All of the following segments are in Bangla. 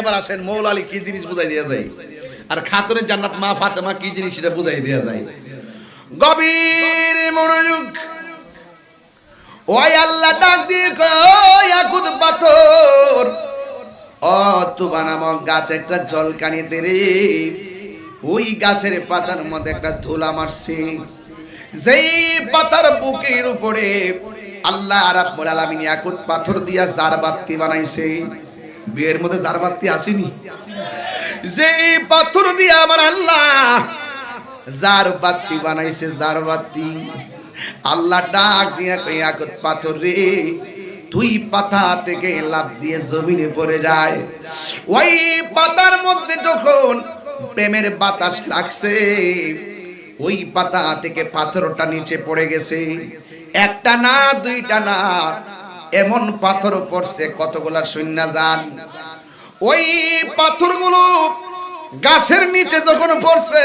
এবার আসেন মৌলা আলী কি জিনিস বুঝাই দেওয়া যায়? আর খাতুনের জান্নাত মা ফাতেমা কি জিনিস সেটা বুঝাই দেওয়া যায়। গভীর মনোযোগ। ওই আল্লাহ ডাক দিয়ে কয় আকুত পাথর ও তুবা নামক গাছ একটা জলকানিতে রে ওই গাছের পাতার মধ্যে একটা ধুলা মারছে। যেই পাতার বুকের উপরে আল্লাহ রাব্বুল আলামিন ইয়াকুত পাথর দিয়া জারবাতি বানাইছে। বিয়ের মধ্যে জারবাতি আসেনি। যেই পাথর দিয়ে আমার আল্লাহ জারবাতি বানাইছে জারবাতি আল্লাহ ডাক দিয়া কই ইয়াকুত পাথর রে, তুই পাতা থেকে লাভ দিয়ে জমিনে পড়ে যায়। ওই পাতার মধ্যে যখন প্রেমের বাতাস লাগছে, ওই পাতা থেকে পাথরটা নিচে পড়ে গেছে। একটা না, দুইটা না এমন পাথর পড়ছে, কতগুলা শূন্য যান। ওই পাথরগুলো গাছের নিচে যখন পড়ছে,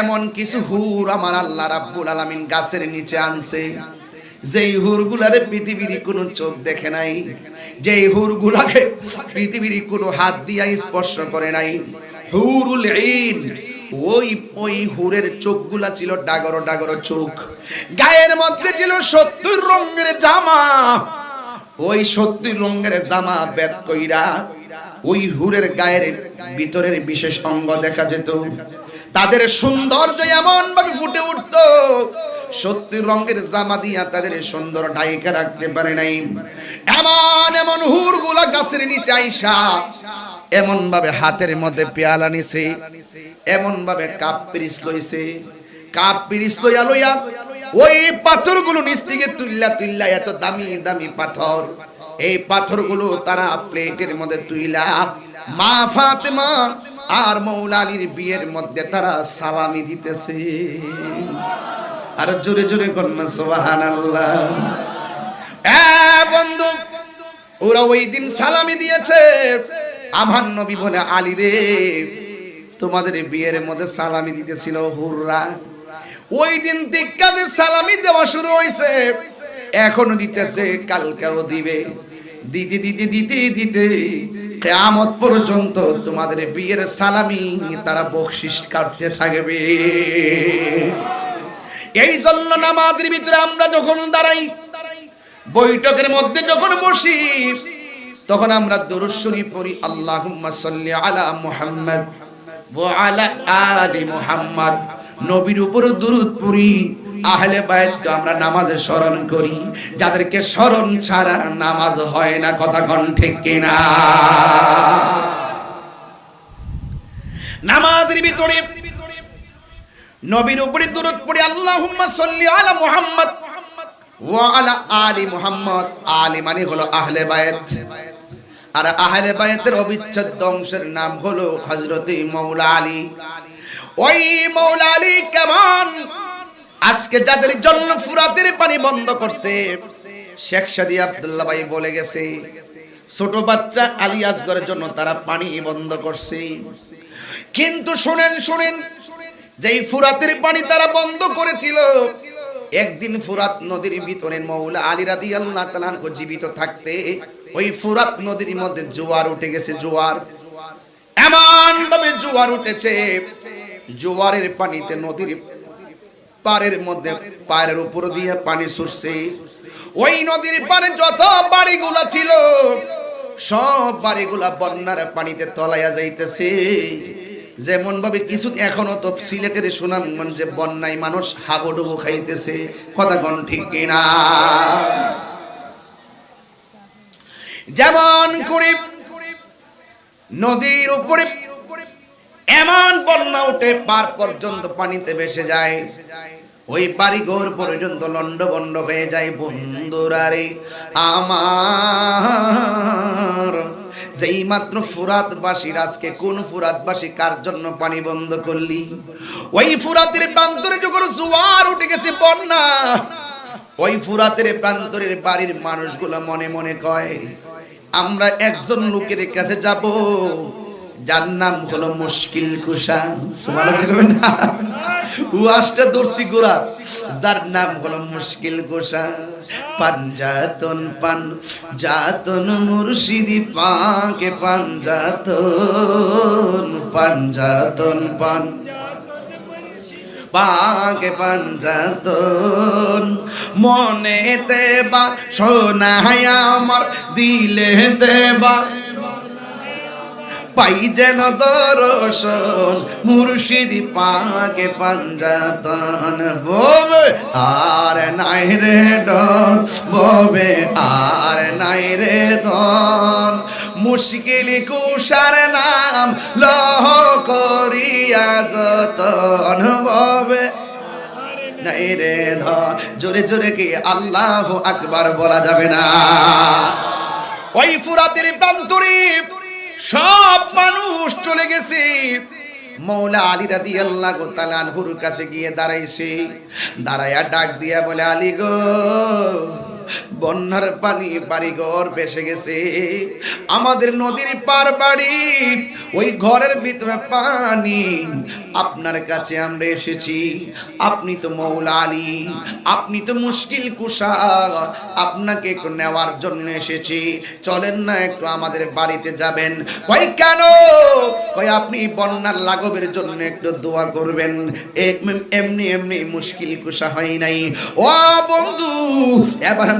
এমন কিছু হুর আমার আল্লাহ রাব্বুল আলামিন গাছের নিচে আনছে। যেই হুরগুলারে পৃথিবীর কোনো চোখ দেখে নাই, যেই হুরগুলাকে পৃথিবীর কোনো হাত দিয়া স্পর্শ করে নাই। হুরুল ঈন। ওই ওই হুরের চোখগুলা ছিল ডাগর ডাগর চোখ। গায়ের মধ্যে ছিল সত্তর রঙের জামা। ওই সত্তর রঙের জামা বেদ কইরা ওই হুরের গায়ের ভিতরের বিশেষ অঙ্গ দেখা যেত। তাদের সৌন্দর্য এমন ভাবে ফুটে উঠত সত্যি রঙের জামা দিয়া তাদের সুন্দর ডাইকা রাখতে পারে নাই। এমন এমন হুরগুলা গাছের নিচে আইসা এমন ভাবে হাতের মধ্যে পেয়ালা নিছে এমন ভাবে কাপ পিরিস লইছে। কাপ পিরিস লইয়া লইয়া ওই পাথরগুলো নিচ থেকে তুইল্লা তুইল্লা এত দামি দামি পাথর। এই পাথরগুলো তারা প্লেটের মধ্যে তুইলা, মা ফাতেমা আর মৌলা আলীর বিয়ের মধ্যে তারা সালামি দিতেছে। আর জোরে জোরে কন্যা সোহান আল্লাহ বন্ধু, ওরা ওই দিন সালামি দিয়েছে। আমার নবী বলে, আলী রে, তোমাদের বিয়ের মধ্যে সালামি দিতেছিল হুররা। ওই দিন দিক্কাতে সালামি দেওয়া শুরু হয়েছে। এখনও দিতেছে, কালকেও দিবে। দিতে দিতে দিতে দিতে কেয়ামত পর্যন্ত তোমাদের বিয়ের সালামি তারা বকশিস কাটতে থাকবে। এই জন্য নামাজের ভিতরে আমরা যখন দাঁড়াই, বৈঠকের মধ্যে যখন বসি, তখন আমরা দরুদ পড়ি, আল্লাহুম্মা সাল্লি আলা মুহাম্মদ আলা আলি মুহাম্মদ। নবীর উপর পড়ি, আহলে আমরা নামাজে স্মরণ করি, যাদেরকে স্মরণ ছাড়া নামাজ হয় না, কথা কন ঠিক কিনা? নামাজের ভিতরে নবীর উপরে দরুদ পড়ি আল্লাহুম্মা সাল্লি আলা মুহাম্মদ ওয়া আলা আলি মুহাম্মদ। আলি মানে হলো আহলে আর আহলে অবিচ্ছেদ্য অংশের নাম হলো হযরতে আলী। ওই আলী কেমন? আজকে যাদের জন্য ফুরাতের পানি বন্ধ করছে, শেখ সাদি আব্দুল্লাহ ভাই বলে গেছে, ছোট বাচ্চা আলী আসগরের জন্য তারা পানি বন্ধ করছে। কিন্তু শুনেন শুনেন যেই ফুরাতের পানি তারা বন্ধ করেছিল। একদিন ফুরাত নদীর ভিতরে মৌলা আলী রাদি আল্লাহ জীবিত থাকতে ওই ফুরাত নদীর মধ্যে জোয়ার উঠে গেছে, জোয়ার। এমন ভাবে জোয়ার উঠেছে, জোয়ারের পানিতে নদীর পাড়ের মধ্যে পায়ের উপর দিয়ে পানি ছুটছে ওই নদীর পারে যত বাড়িগুলো ছিল, সব বাড়িগুলা বন্যার পানিতে তলাইয়া যাইতেছে। যেমন ভাবে কিছু এখনও তো সিলেটের সুনামগঞ্জে বন্যায় মানুষ হাগোডুবু খাইতেছে কথা গণ ঠিক কিনা? যেমন করে নদীর উপরে এমন বন্যা উঠে পার পর্যন্ত পানিতে ভেসে যায়। ওই বাড়ি ঘর পর্যন্ত লন্ড বন্ড হয়ে যায়। বন্ধুরারে আমার যেই মাত্র ফুরাতবাসীর আজকে কোন ফুরাতবাসী কার জন্য পানি বন্ধ করলি? ওই ফুরাতের প্রান্তরে যখন জোয়ার উঠে গেছে বন্যা, ওই ফুরাতের প্রান্তরের বাড়ির মানুষগুলো মনে মনে কয়, আমরা একজন লোকের কাছে যাব যার নাম হলো মুশকিল কইবেন না? উয়াসটা দর্শি গোরা যার নাম হলো মুশকিল কুশা পাঞ্জাতন পান, জাতন মুর্শিদি পাকে পাঞ্জাতন পাঞ্জাতন পান। পাকে পাঞ্জাতন মনেতে বা সোনায় আমার, দিলেতে বা। পাই যেন দর্শন, মুর্শিদি পাকে পাঞ্জাতন। ববে আর নাই রে ডন, ববে আর নাই রে দন। মুশকিল কুষার নাম লহ করিয়া যতন, ববে নাই রে ধ জোরে জোরে কি আল্লাহ আকবার বলা যাবে না? ওই ফুরাতের প্রান্তরে সব মানুষ চলে গেছে। মৌলা আলী রাদি আল্লাহ তালানহুর কাছে গিয়ে দাঁড়াইছে। দাঁড়াইয়া ডাক দিয়া বলে, আলী গো বন্যার পানি বাড়িঘর ভেসে গেছে। আমাদের নদীর পার বাড়ি, ওই ঘরের ভিতরে পানি। আপনার কাছে আমরা এসেছি। আপনি তো মৌলা আলী, আপনি তো মুশকিল কুষা আপনাকে একটু নেওয়ার জন্য এসেছি। চলেন না একটু আমাদের বাড়িতে যাবেন। কই কেন? কই আপনি বন্যার লাগবের জন্য একটু দোয়া করবেন। এমনি এমনি মুশকিল কুষা হয় নাই। ও বন্ধু, এবার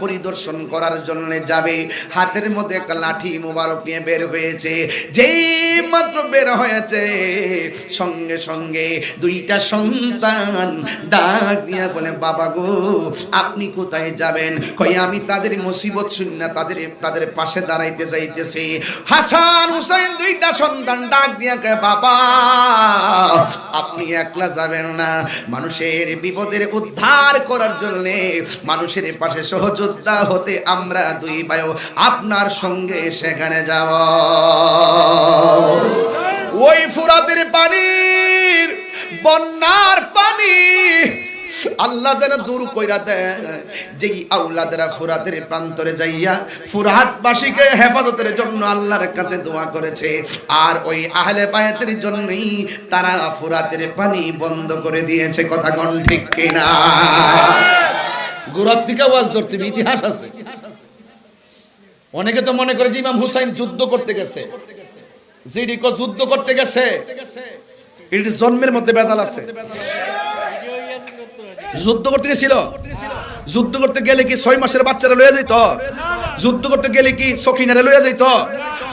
পরিদর্শন করার জন্য যাবে। হাতের মধ্যে একটা লাঠি মুবারক নিয়ে বের হয়েছে। যেই মাত্র বের হয়েছে, সঙ্গে সঙ্গে দুইটা সন্তান ডাক দিয়া বলে, বাবা গো, আপনি কোথায় যাবেন? কই আমি তাদের মুসিবত শুনি না, তাদের তাদের পাশে দাঁড়াইতে যাইতেছি। হাসান হুসাইন দুইটা সন্তান ডাক দিয়া বাবা, আপনি একলা যাবেন না। মানুষের বিপদের উদ্ধার করার জন্য মানুষের পাশে সহযোদ্ধা হতে আমরা দুই ভাই আপনার সঙ্গে সেখানে যাব। ওই ফুরাতের পানির, বন্যার পানি আল্লাহ যেন দূর কইরা দেয় যেই আউলাদেরা ফুরাতের প্রান্তরে যাইয়া ফুরাতবাসীকে হেফাজতের জন্য আল্লাহর কাছে দোয়া করেছে আর ওই আহলে বায়াতের জন্যই তারা ফুরাতের পানি বন্ধ করে দিয়েছে। কথা কোন ঠিক কিনা? গোড়ার থেকে ওয়াজ ধরতে ইতিহাস আছে। অনেকে তো মনে করে যে ইমাম হুসাইন যুদ্ধ করতে গেছে। জিডি কো যুদ্ধ করতে গেছে। এটি জন্মের মধ্যে বেজাল আছে। যুদ্ধ করতে গেছিল। যুদ্ধ করতে গেলে কি ছয় মাসের বাচ্চারা লয়ে যাইত? যুদ্ধ করতে গেলে কি সখিনারে লয়ে যাইত?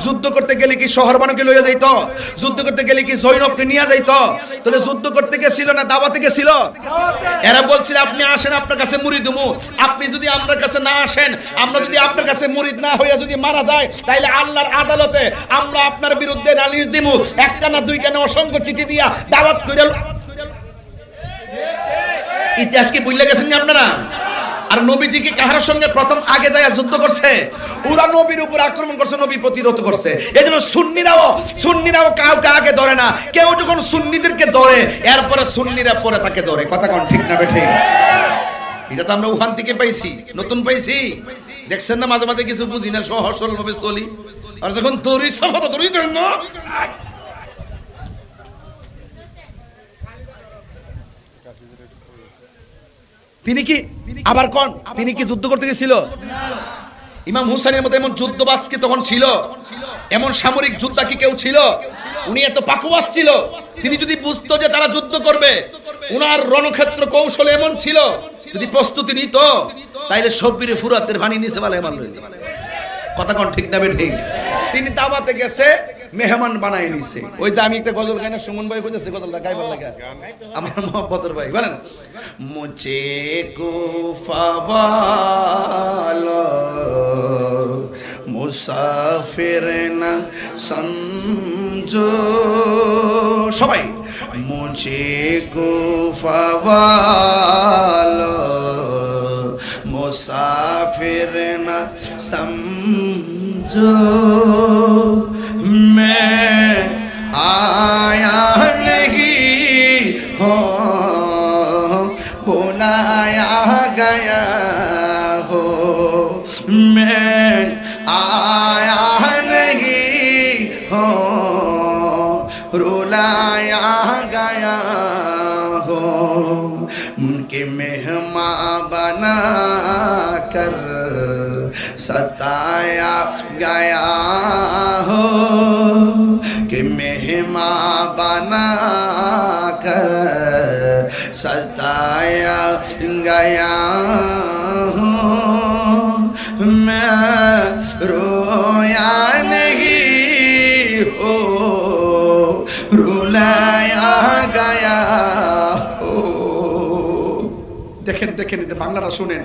যুদ্ধ করতে গেলে কি শহর বানুকে লয়ে যাইত? যুদ্ধ করতে গেলে কি জৈনবকে নিয়ে যাইত? তাহলে যুদ্ধ করতে গেছিল না দাওয়াতে গেছিল? এরা বলছিল, আপনি আসেন, আপনার কাছে মুড়ি দেবো আপনি যদি আমার কাছে না আসেন, আমরা যদি আপনার কাছে মুরিদ না হইয়া যদি মারা যায়, তাইলে আল্লাহর আদালতে আমরা আপনার বিরুদ্ধে নালিশ দিব একটা না দুইটা না অসংখ্য চিঠি দিয়া দাওয়াত করে ইতিহাস কি বুঝলে গেছেন নি আপনারা? আর নবীজি কি কাহার সঙ্গে প্রথম আগে যায় যুদ্ধ করছে? ওরা নবীর উপর আক্রমণ করছে, নবী প্রতিরোধ করছে। এই জন্য সুন্নিরাও সুন্নিরাও কাউকে আগে ধরে না। কেউ যখন সুন্নিদেরকে ধরে, এরপরে সুন্নিরা পরে তাকে ধরে। কথা কোন ঠিক না বেঠে? এটা তো আমরা ওখান থেকে পাইছি। নতুন পাইছি? দেখছেন না মাঝে মাঝে কিছু বুঝি না? সহজ সরল চলি। আর যখন তরি সফল তরি জন্য তিনি কি আবার কোন? তিনি কি যুদ্ধ করতে গেছিল? ইমাম হুসাইনের মতো এমন যুদ্ধবাজ কি তখন ছিল? এমন সামরিক যোদ্ধা কি কেউ ছিল? উনি এত পাকুয়াস ছিল। তিনি যদি বুঝতো যে তারা যুদ্ধ করবে, উনার রণক্ষেত্র কৌশল এমন ছিল। যদি প্রস্তুতি নিত, তাইলে সব্বিরে ফুরাতের ভানি নিচে বালে মাল কথা কোন ঠিক না ঠিক? তিনি দাওয়াতে গেছে মেহমান বানায় নিছে। ওই যে আমি একটা গজল গাই না সুমন ভাই কইতেছে গজলটা গাইবার লাগে। আমার মোহাম্মতের ভাই বলেন। মুঝে কুফাওয়ালো মুসাফির না সমঝো। সবাই। মুঝে কুফাওয়ালো মুসাফির না সমঝো। جو میں آیا نہیں گیا ہو میں آیا ہو رولایا ستایا گیا ہو کہ مہماں بنا کر ستایا گیا দেখেন এটা বাংলাটা শুনেন।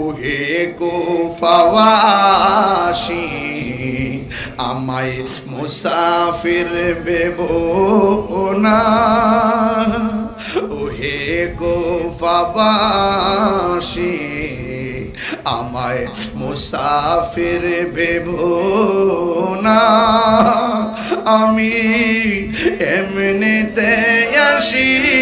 ওহে গো ফাওয়াশি আমায় মুসাফির বেব না। ওহে গো ফাওয়াশি আমায় মুসাফির বেব না। আমি এমনিতে আসিনি এ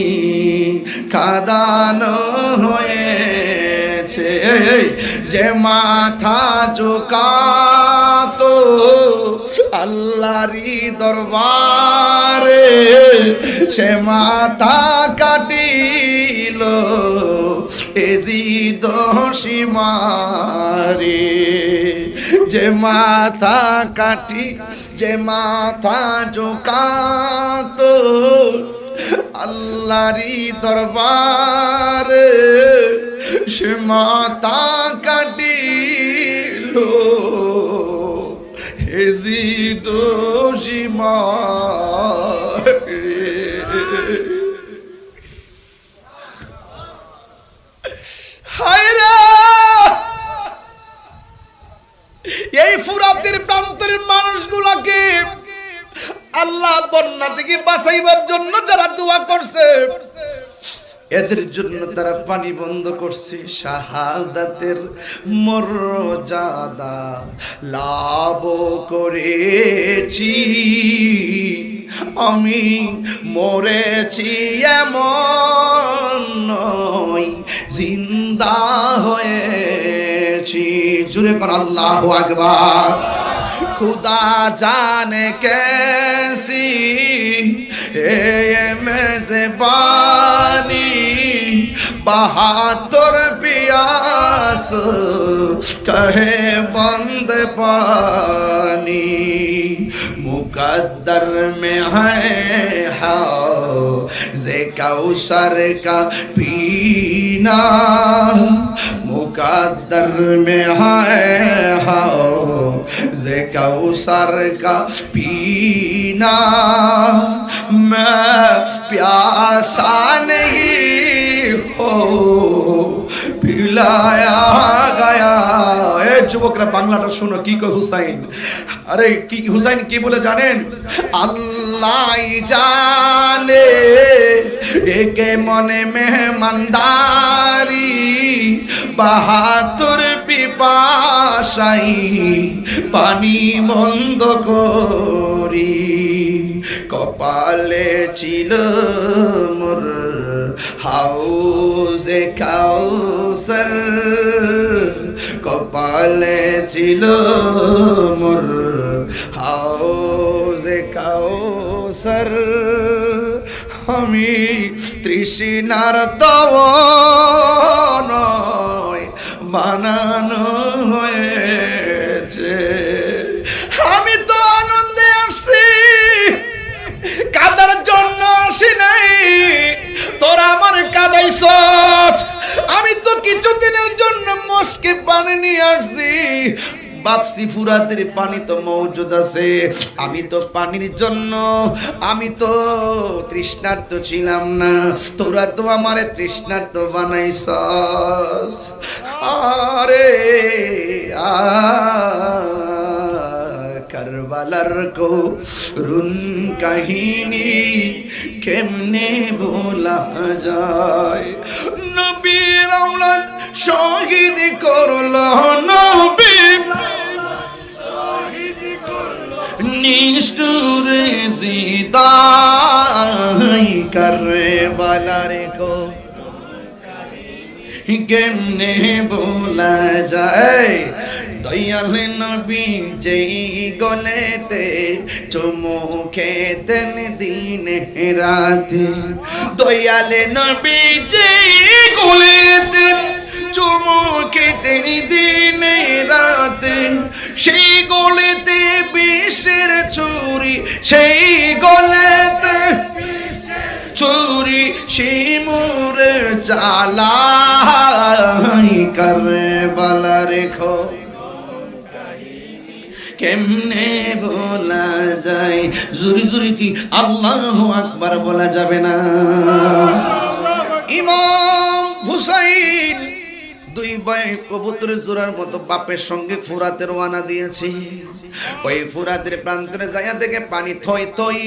কাদানো হয়েছে। যে মাথা চোকাতো আল্লাহরি দরবারে, সে মাথা কাটিল এজি দোষী মারে যে মাথা কাটি, যে মাথা চোকাতো আল্লাহরি দরবার সে মাতা কাটিল হেজি দোষী হায়রা এদের জন্য তারা পানি বন্ধ করছে। শাহাদাতের মর্যাদা লাভ করেছি। আমি মরেছি এমন জিন্দা হয়েছি। জুড়ে কর আল্লাহ আকবার। খুদা জানে কেসি এ মেজে বা بہاتر پیاس کہے بند پانی۔ مقدر میں ہے حوزے کوثر کا پینا۔ مقدر میں ہے حوزے کوثر کا پینا۔ میں پیاسا نہیں যুবকরা, বাংলাটা শোনো, কি কয় হুসাইন? আরে, কি হুসাইন কি বলে জানেন? জানে, একে মনে মেহমানদারি বাহাতুর পিপাসাই পানি বন্ধ করি। কপালে ছিল মোর হাউজে কাউসার। কপালে ছিল মোর হাউজে কাউসার। আমি তৃষ্ণার তব নয় বানানো হয়েছে আমি তো কিছুদিনের জন্য মস্কে পানি নিয়ে আসছি। বাপসি ফুরাতের পানি তো মৌজুদ আছে। আমি তো পানির জন্য, আমি তো তৃষ্ণার্ত ছিলাম না। তোরা তো আমারে তৃষ্ণার্ত বানাইছস। আরে, আ কারবালার কো রুন কাহিনী কেমনে বলা যায় নবীর আওলাদ শহীদ করল নবী নিষ্ঠুরে জিদাই করে বালারে কো কেমনে বলা যায় দয়াল নবী যেই গলেতে চুমু খেতেন দিনে রাতে। দয়াল নবী যেই গলেতে চুমু খেতেন দিনে রাতে। সেই গলেতে বিষের চুরি সেই গলেতে চুরি শিমুর চালাই করে বলা রেখো কেমনে বলা যায়? জুরি জুরি কি আল্লাহ আকবার বলা যাবে না? ইমাম হুসাইন দুই ভাই কবুতরের জোড়ার মতো বাপের সঙ্গে ফুরাতে রওনা দিয়েছে। ওই ফুরাতের প্রান্তরে যাইয়া দেখে পানি থই থই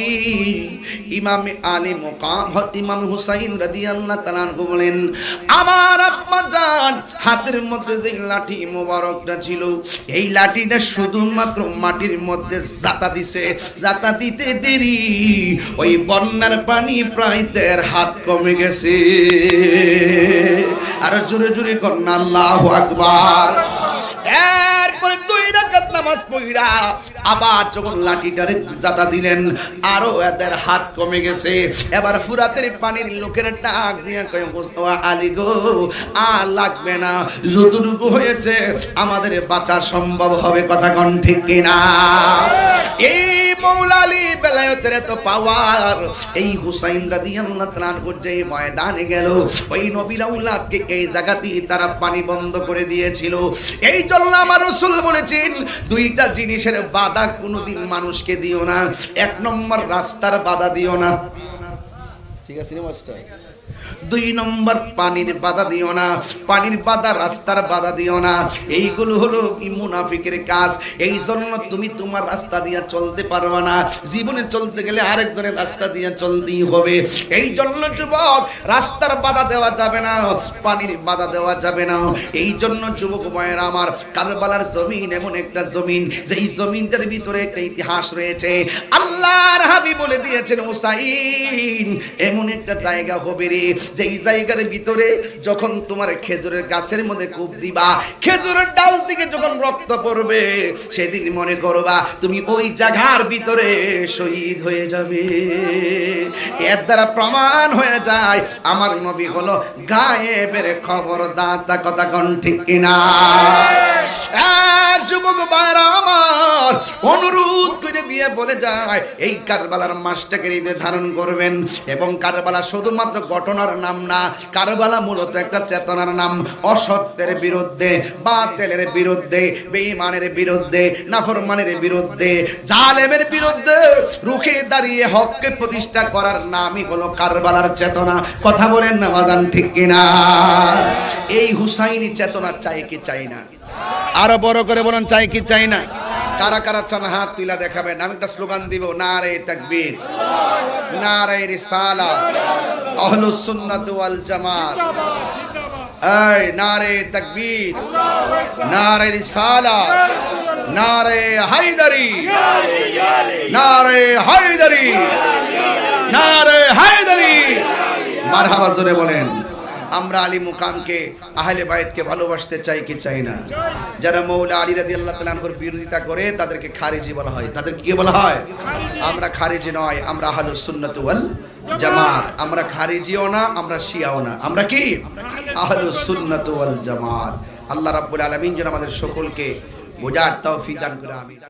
ইমাম আলী মোকাম ইমাম হুসাইন রাদিয়াল্লাহু তাআলা আনহু বলেন, আমার আব্বা জান, হাতের মধ্যে যে লাঠি মোবারকটা ছিল, এই লাঠিটা শুধুমাত্র মাটির মধ্যে জাতা দিছে। জাতা দিতে দেরি, ওই বন্যার পানি প্রায় দেড় হাত কমে গেছে। আর জোরে জোরে কর কন্যা আকবার। এরপরে দুই রাকাত নামাজ পড়া আবার যখন জাতা দিলেন, আরও এদের হাত কমে গেছে। এবার ফুরাতের পানির লোকের ডাক দিয়ে কয়, "মুস্তফা আলী গো, আর লাগবে না। যতটুকু হয়েছে, আমাদের বাঁচা সম্ভব হবে, কথা কন ঠিক কিনা? এই এই হুসাইন তারা পানি বন্ধ করে দিয়েছিল। এই বলেছেন, দুইটা জিনিসের বাধা কোনোদিন মানুষকে দিও না। এক নম্বর রাস্তার বাধা দিও না। ঠিক আছে দুই নম্বর পানির বাধা দিও না, পানির বাধা, রাস্তার বাধা দিও না। এইগুলো হলো কি মুনাফিকের কাজ। এই জন্য তুমি তোমার রাস্তা দিয়ে চলতে পারবে না। জীবনে চলতে গেলে আরেকজনের রাস্তা দিয়ে চলতেই হবে। এই জন্য যুবক, রাস্তার বাধা দেওয়া যাবে না, পানির বাধা দেওয়া যাবে না। এই জন্য যুবক ভাইয়ের আমার, কারবালার জমিন এমন একটা জমিন, যেই জমিনটার ভিতরে একটা ইতিহাস রয়েছে। আল্লাহর হাবি বলে দিয়েছেন, ওসাইন, এমন একটা জায়গা হবে রে। যেই জায়গার ভিতরে যখন তোমার খেজুরের গাছের মধ্যে কূপ দিবা, খেজুরের ডাল থেকে যখন রক্ত পড়বে, সেদিন মনে করবা তুমি ওই জায়গার ভিতরে শহীদ হয়ে যাবে। এর দ্বারা প্রমাণ হয়ে যায়, আমার নবী হলো গায়েবের খবর দাতা কথা কোন ঠিক কিনা? যুবক ভাইরা আমার অনুরোধ করে দিয়ে বলে যায়, এই কারবালার মাসটাকে হৃদয়ে ধারণ করবেন এবং কারবালা শুধুমাত্র ঘটনার নাম না। কারবালা মূলত একটা চেতনার নাম। অসত্যের বিরুদ্ধে, বাতেলের বিরুদ্ধে, বেঈমানের বিরুদ্ধে, নাফরমানের বিরুদ্ধে, জালেমের বিরুদ্ধে রুখে দাঁড়িয়ে হককে প্রতিষ্ঠা করার নামই হলো কারবালার চেতনা। কথা বলেন না বাজান, ঠিক কিনা? এই হুসাইনি চেতনা চাই কি চাই না? আরও বড় করে বলেন, চাই কি চাই না? কারা কারা চান হাত তুলা দেখাবেন? আমি একটা স্লোগান দিব, নারে তাকবীর, নারে রিসালা আহলুস সুন্নাত ওয়াল জামাত। এই, নারে তাকবীর, নারে রিসালা, নারে হায়দারি নারে হায়দারি নারে হায়দারি। মারহাবা জোরে বলেন। আমরা আলী মুকামকে আহলে বাইতকে ভালোবাসতে চাই কি চাই না? যারা মৌলা আলী রাদি আল্লাহ তালানহর বিরোধিতা করে, তাদেরকে খারিজি বলা হয়। তাদের কি বলা হয়? আমরা খারিজি নয়, আমরা আহলুস সুন্নাত জামাত। আমরা খারিজিও না, আমরা শিয়াও না। আমরা কি? আহলুস সুন্নাত জামাত। আল্লাহ রাব্বুল আলামিন যেন আমাদের সকলকে বোঝার তৌফিক করে, আমিন।